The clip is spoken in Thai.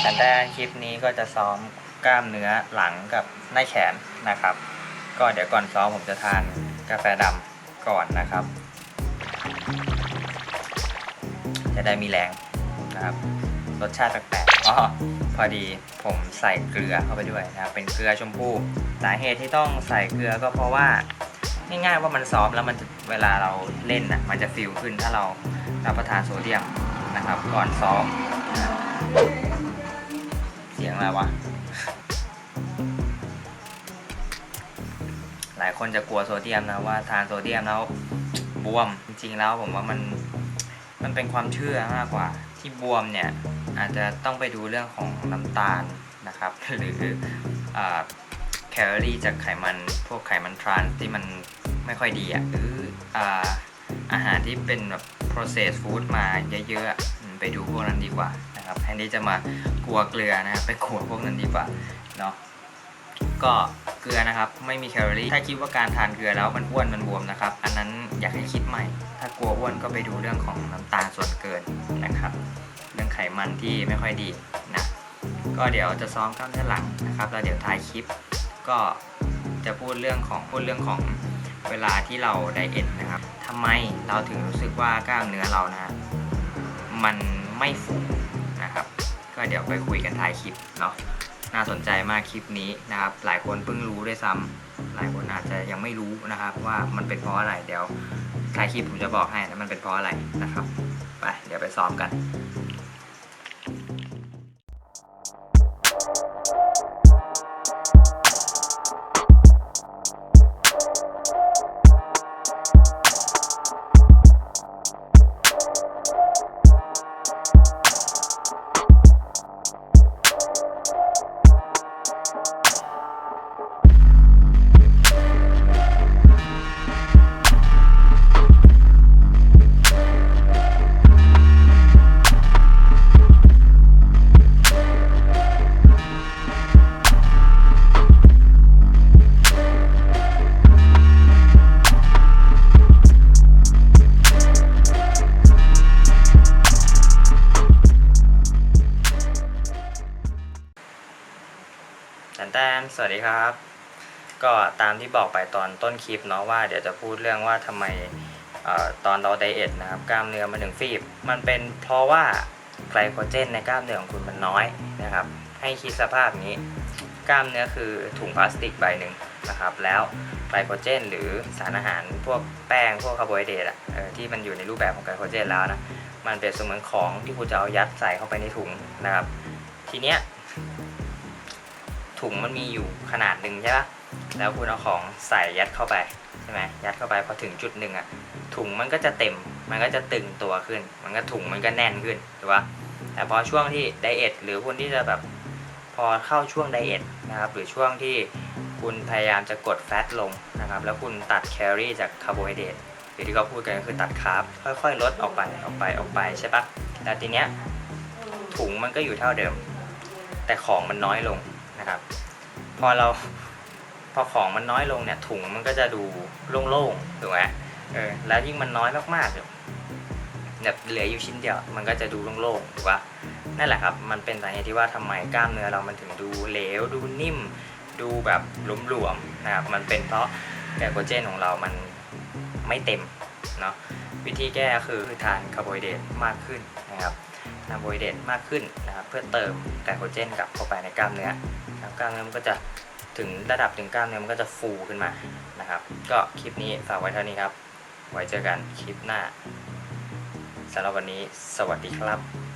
แต่แต่คลิปนี้ก็จะซ้อมกล้ามเนื้อหลังกับหน้าแขนนะครับ ก็เดี๋ยวก่อนซ้อมผมจะทานกาแฟดำก่อนนะครับ จะได้มีแรงนะครับ รสชาติแปลกๆอ๋อพอดีผมใส่เกลือเข้าไปด้วยนะครับ เป็นเกลือชมพูสาเหตุที่ต้องใส่เกลือก็เพราะว่าง่ายๆว่ามันซอฟแล้วมันเวลาเราเล่นน่ะมันจะฟิลขึ้นถ้าเรารับประทานโซเดียมนะครับ ก่อนซ้อมนะ ยงอะไรวะ หลายคนจะกลัวโซเดียมนะว่าทานโซเดียมแล้วบวม จริงๆแล้วผมว่ามันมันเป็นความเชื่อมากกว่า ที่บวมเนี่ยอาจจะต้องไปดูเรื่องของน้ำตาลนะครับ หรืออแคลอรี่จากไขมันพวกไขมันทรานส์ที่มันไม่ค่อยดีอะหรืออาหารที่เป็นแบบ processed food มาเยอะๆไปดูพวกนั้นดีกว่า นะครับแทนที่จะมากลัวเกลือนะครับไปกลัวพวกนั้นดีกว่าเนาะก็เกลือนะครับไม่มีแคลอรี่ถ้าคิดว่าการทานเกลือแล้วมันอ้วนมันบวมนะครับ อันนั้นอยากให้คิดใหม่ ถ้ากลัวอ้วนก็ไปดูเรื่องของน้ำตาลส่วนเกินนะครับ เรื่องไขมันที่ไม่ค่อยดีนะก็เดี๋ยวจะซ้อมกล้ามเนื้อหลังนะครับแล้วเดี๋ยวท้ายคลิป ก็จะพูดเรื่องของพูดเรื่องของเวลาที่เราไดเอทนะครับทำไมเราถึงรู้สึกว่ากล้ามเนื้อเรานะ มันไม่ฟู นะครับ ก็เดี๋ยวไปคุยกันท้ายคลิปเนาะน่าสนใจมากคลิปนี้นะครับ หลายคนเพิ่งรู้ด้วยซ้ำหลายคนอาจจะยังไม่รู้นะครับ ว่ามันเป็นเพราะอะไรเดี๋ยวท้ายคลิปผมจะบอกให้นะมันเป็นเพราะอะไรนะครับ ไปเดี๋ยวไปซ้อมกัน แตนแตนสวัสดีครับ ก็ตามที่บอกไปตอนต้นคลิปเนาะว่าเดี๋ยวจะพูดเรื่องว่าทำไมออตอนเราไดเอทนะครับกล้ามเนื้อมันถึงฟีบ มันเป็นเพราะว่าไกลโคเจนในกล้ามเนื้อของคุณมันน้อยนะครับ ให้คิดสภาพนี้ กล้ามเนื้อคือถุงพลาสติกใบหนึ่งนะครับ แล้วไกลโคเจน หรือสารอาหารพวกแป้งพวกคาร์โบไฮเดรตอะออที่มันอยู่ในรูปแบบของไกลโคเจนแล้วนะมันเป็นเสมือนของที่คุณจะเอายัดใส่เข้าไปในถุงนะครับ ทีเนี้ย ถุงมันมีอยู่ขนาดหนึ่งใช่ปะแล้วคุณเอาของใส่ยัดเข้าไปใช่ไหมยัดเข้าไปพอถึงจุดหนึ่งอะถุงมันก็จะเต็ม มันก็จะตึงตัวขึ้น มันก็ถุงมันก็แน่นขึ้นถูกปะแต่พอช่วงที่ไดเอทหรือคนที่จะแบบพอเข้าช่วงไดเอทนะครับหรือช่วงที่คุณพยายามจะกดแฟตลงนะครับแล้วคุณตัดแคลอรี่จากคาร์โบไฮเดรตหรือที่เขาพูดกันก็คือตัดคาร์บค่อยๆ ลดออกไปออกไปออกไปใช่ปะแล้วทีเนี้ยถุงมันก็อยู่เท่าเดิม แต่ของมันน้อยลง นะครับ พอเราพอของมันน้อยลงเนี่ยถุงมันก็จะดูโล่งๆถูกไหมเออแล้วยิ่งมันน้อยมากๆเนี่ยแบบเหลืออยู่ชิ้นเดียวมันก็จะดูโล่งๆถูกปะนั่นแหละครับ มันเป็นสาเหตุที่ว่าทำไมกล้ามเนื้อเรามันถึงดูเหลวดูนิ่ม ดูแบบหลวมๆนะครับมันเป็นเพราะไกลโคเจนของเรามันไม่เต็มเนาะวิธีแก้ก็คือทานคาร์โบไฮเดรตมากขึ้นนะครับ นาร์โบไฮเดรตมากขึ้นนะครับเพื่อเติมไกลโคเจนกลับเข้าไปในกล้ามเนื้อนะครับกล้ามเนื้อมันก็จะถึงระดับถึงกล้ามเนื้อมันก็จะฟูขึ้นมานะครับ ก็คลิปนี้ฝากไว้เท่านี้ครับ ไว้เจอกันคลิปหน้าสำหรับวันนี้สวัสดีครับ